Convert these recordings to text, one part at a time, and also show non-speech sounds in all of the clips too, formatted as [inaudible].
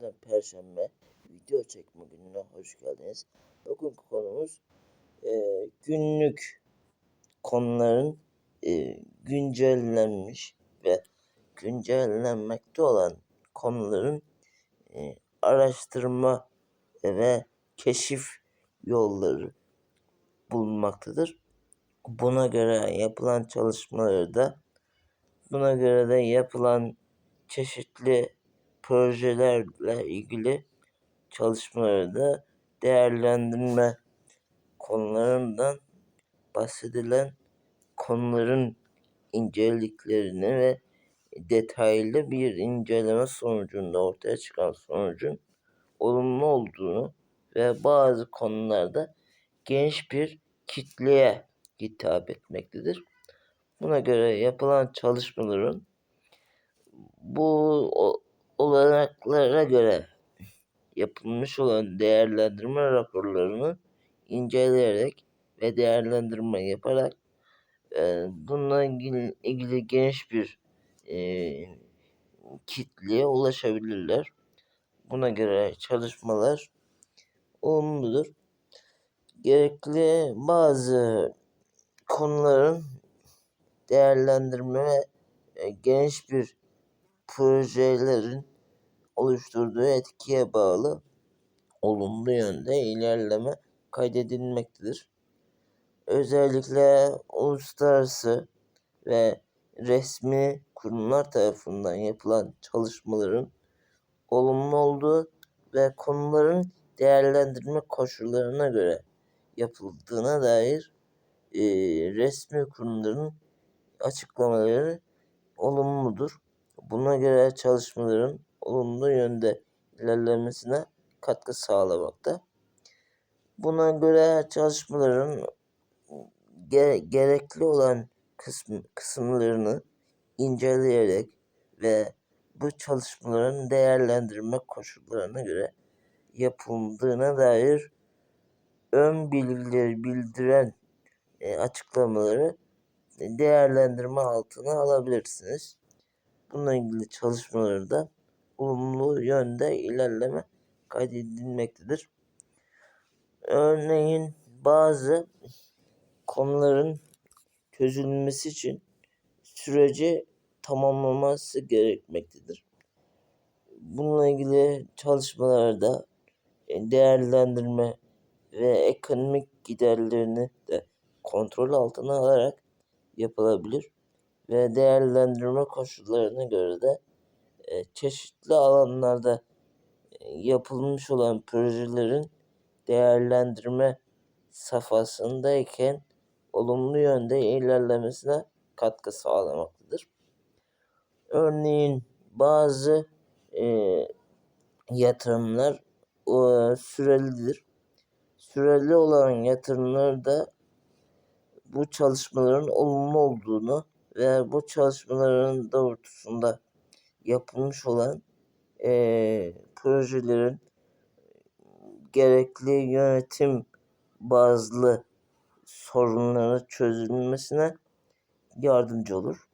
günlerden Perşembe video çekme gününe hoş geldiniz. Bugünkü konumuz e, günlük konuların e, güncellenmiş ve güncellenmekte olan konuların e, araştırma ve keşif yolları bulunmaktadır. Buna göre yapılan çalışmaları da buna göre de yapılan çeşitli projelerle ilgili çalışmaları da değerlendirme konularından bahsedilen konuların inceliklerini ve detaylı bir inceleme sonucunda ortaya çıkan sonucun olumlu olduğunu ve bazı konularda geniş bir kitleye hitap etmektedir. Buna göre yapılan çalışmaların bu olanaklara göre yapılmış olan değerlendirme raporlarını inceleyerek ve değerlendirme yaparak e, bununla ilgili, ilgili geniş bir e, kitleye ulaşabilirler. Buna göre çalışmalar olumludur. Gerekli bazı konuların değerlendirme e, geniş bir projelerin oluşturduğu etkiye bağlı olumlu yönde ilerleme kaydedilmektedir. Özellikle uluslararası ve resmi kurumlar tarafından yapılan çalışmaların olumlu olduğu ve konuların değerlendirme koşullarına göre yapıldığına dair e, resmi kurumların açıklamaları olumludur. Buna göre çalışmaların olumlu yönde ilerlemesine katkı sağlamakta. Buna göre çalışmaların ge- gerekli olan kısım, kısımlarını inceleyerek ve bu çalışmaların değerlendirme koşullarına göre yapıldığına dair ön bilgileri bildiren e, açıklamaları değerlendirme altına alabilirsiniz. Bununla ilgili çalışmaları da olumlu yönde ilerleme kaydedilmektedir. Örneğin bazı konuların çözülmesi için süreci tamamlaması gerekmektedir. Bununla ilgili çalışmalarda değerlendirme ve ekonomik giderlerini de kontrol altına alarak yapılabilir ve değerlendirme koşullarına göre de çeşitli alanlarda e, yapılmış olan projelerin değerlendirme safhasındayken olumlu yönde ilerlemesine katkı sağlamaktadır. Örneğin bazı e, yatırımlar e, sürelidir. Süreli olan yatırımlar da bu çalışmaların olumlu olduğunu ve bu çalışmaların doğrultusunda yapılmış olan e, projelerin gerekli yönetim bazlı sorunları çözülmesine yardımcı olur.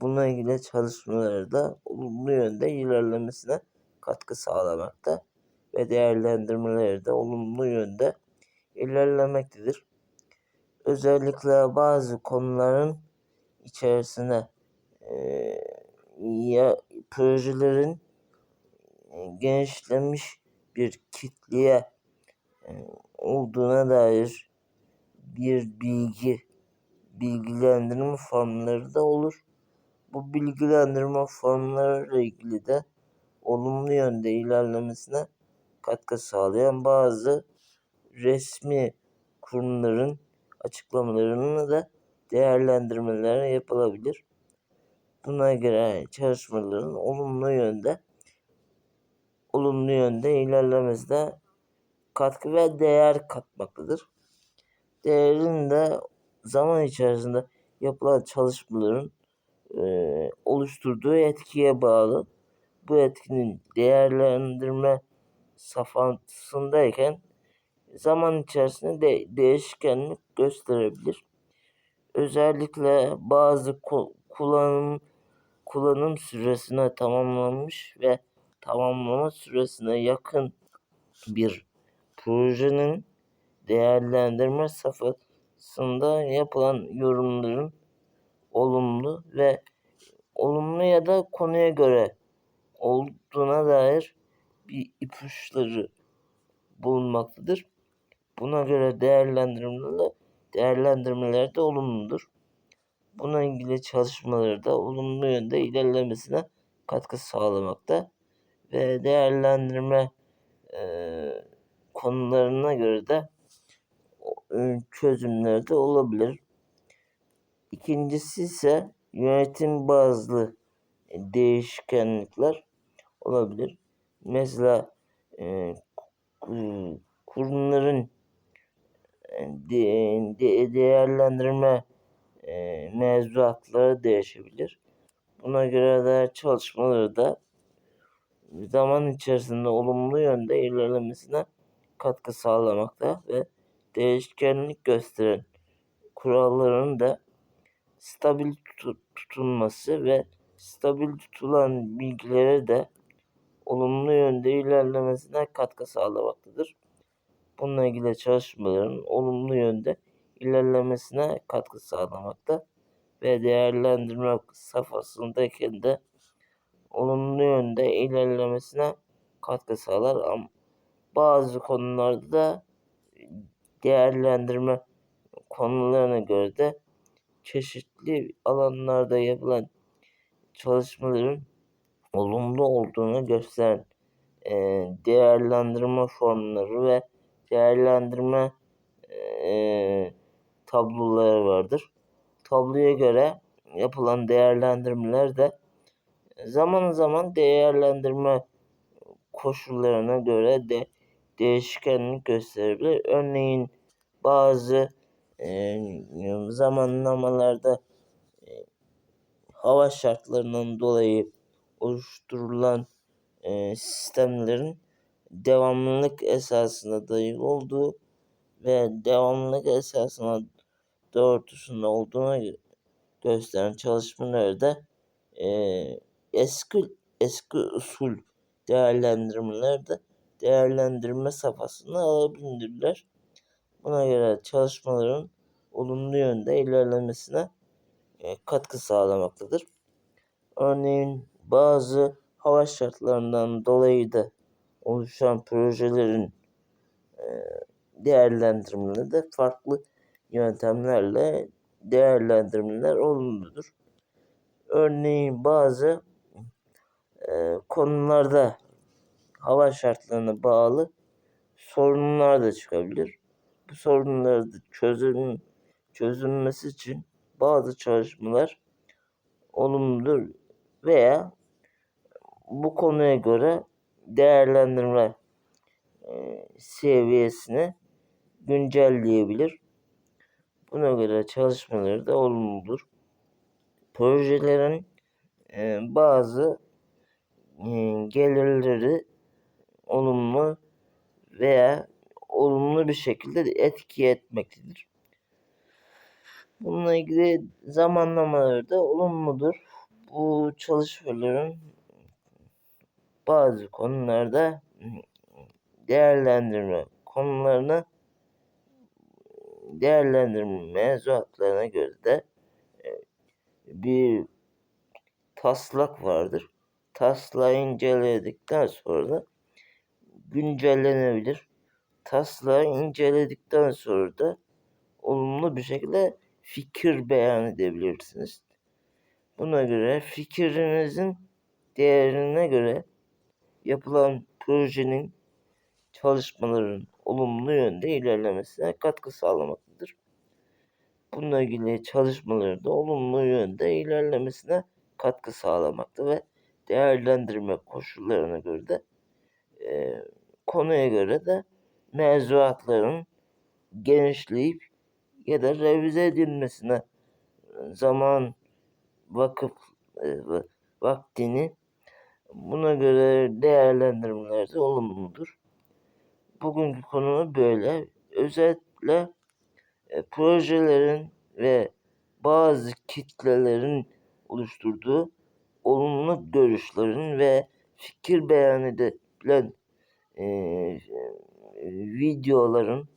Bununla ilgili çalışmaları da olumlu yönde ilerlemesine katkı sağlamakta ve değerlendirmeleri de olumlu yönde ilerlemektedir. Özellikle bazı konuların içerisine e, ya projelerin genişlemiş bir kitleye e, olduğuna dair bir bilgi bilgilendirme formları da olur. Bu bilgilendirme formlarıyla ilgili de olumlu yönde ilerlemesine katkı sağlayan bazı resmi kurumların açıklamalarını da değerlendirmeler yapılabilir. Buna göre çalışmaların olumlu yönde olumlu yönde ilerlemesine katkı ve değer katmaktadır. Değerin de zaman içerisinde yapılan çalışmaların e, oluşturduğu etkiye bağlı. Bu etkinin değerlendirme safhasındayken zaman içerisinde de değişkenlik gösterebilir. Özellikle bazı kullanım kullanım süresine tamamlanmış ve tamamlama süresine yakın bir projenin değerlendirme safhasında yapılan yorumların olumlu ve olumlu ya da konuya göre olduğuna dair bir ipuçları bulunmaktadır. Buna göre değerlendirmeler, değerlendirmeler de olumludur. Buna ilgili çalışmaları da olumlu yönde ilerlemesine katkı sağlamakta ve değerlendirme e, konularına göre de çözümler de olabilir. İkincisi ise yönetim bazlı değişkenlikler olabilir. Mesela e, kurumların de, de, değerlendirme e, mevzuatları değişebilir. Buna göre de çalışmaları da zaman içerisinde olumlu yönde ilerlemesine katkı sağlamakta ve değişkenlik gösteren kuralların da stabil tutulması ve stabil tutulan bilgilere de olumlu yönde ilerlemesine katkı sağlamaktadır. Bununla ilgili çalışmaların olumlu yönde ilerlemesine katkı sağlamakta ve değerlendirme safhasındayken de olumlu yönde ilerlemesine katkı sağlar. Ama bazı konularda da değerlendirme konularına göre de çeşitli alanlarda yapılan çalışmaların olumlu olduğunu gösteren e, değerlendirme formları ve değerlendirme e, tabloları vardır. Tabloya göre yapılan değerlendirmeler de zaman zaman değerlendirme koşullarına göre de değişkenlik gösterebilir. Örneğin bazı e, zamanlamalarda e, hava şartlarından dolayı oluşturulan e, sistemlerin devamlılık esasına dayalı olduğu ve devamlılık esasına doğrultusunda olduğunu gösteren çalışmalarda e, eski eski usul değerlendirmelerde değerlendirme safhasına alabilirler. Buna göre çalışmaların olumlu yönde ilerlemesine e, katkı sağlamaktadır. Örneğin bazı hava şartlarından dolayı da oluşan projelerin e, değerlendirmeleri de farklı yöntemlerle değerlendirmeler olumludur. Örneğin bazı e, konularda hava şartlarına bağlı sorunlar da çıkabilir. Bu sorunları da çözüm, çözülmesi için bazı çalışmalar olumludur veya bu konuya göre değerlendirme e, seviyesini güncelleyebilir. Buna göre çalışmaları da olumludur. Projelerin e, bazı e, gelirleri olumlu veya olumlu bir şekilde etki etmektedir. Bununla ilgili zamanlamaları da olumludur. Bu çalışmaların bazı konularda değerlendirme konularını değerlendirme mevzuatlarına göre de e, bir taslak vardır. Taslağı inceledikten sonra güncellenebilir. Taslağı inceledikten sonra da olumlu bir şekilde fikir beyan edebilirsiniz. Buna göre fikrinizin değerine göre yapılan projenin çalışmaların olumlu yönde ilerlemesine katkı sağlamaktadır. Bununla ilgili çalışmaları da olumlu yönde ilerlemesine katkı sağlamakta ve değerlendirme koşullarına göre de e, konuya göre de mevzuatların genişleyip ya da revize edilmesine zaman vakıf e, vaktini buna göre değerlendirmeler de olumludur. Bugünkü konu böyle. Özetle e, projelerin ve bazı kitlelerin oluşturduğu olumlu görüşlerin ve fikir beyan edilen e, videoların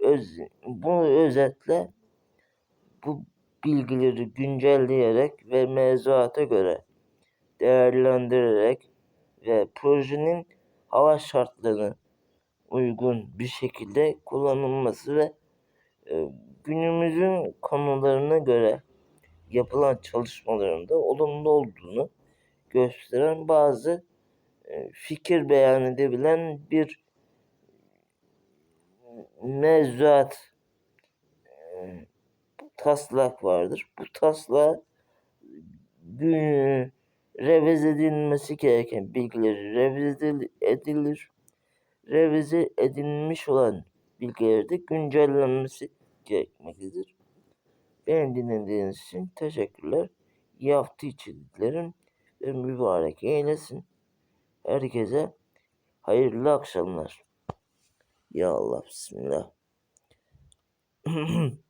öz, bu özetle bu bilgileri güncelleyerek ve mevzuata göre değerlendirerek ve projenin hava şartlarına uygun bir şekilde kullanılması ve e, günümüzün konularına göre yapılan çalışmalarında olumlu olduğunu gösteren bazı e, fikir beyan edebilen bir mevzuat e, taslak vardır. Bu taslak gün revize edilmesi gereken bilgileri revize edilir. Revize edilmiş olan bilgileri de güncellenmesi gerekmektedir. Beni dinlediğiniz için teşekkürler. İyi hafta içi dilerim ve mübarek eylesin. Herkese hayırlı akşamlar. Ya Allah bismillah. [clears throat]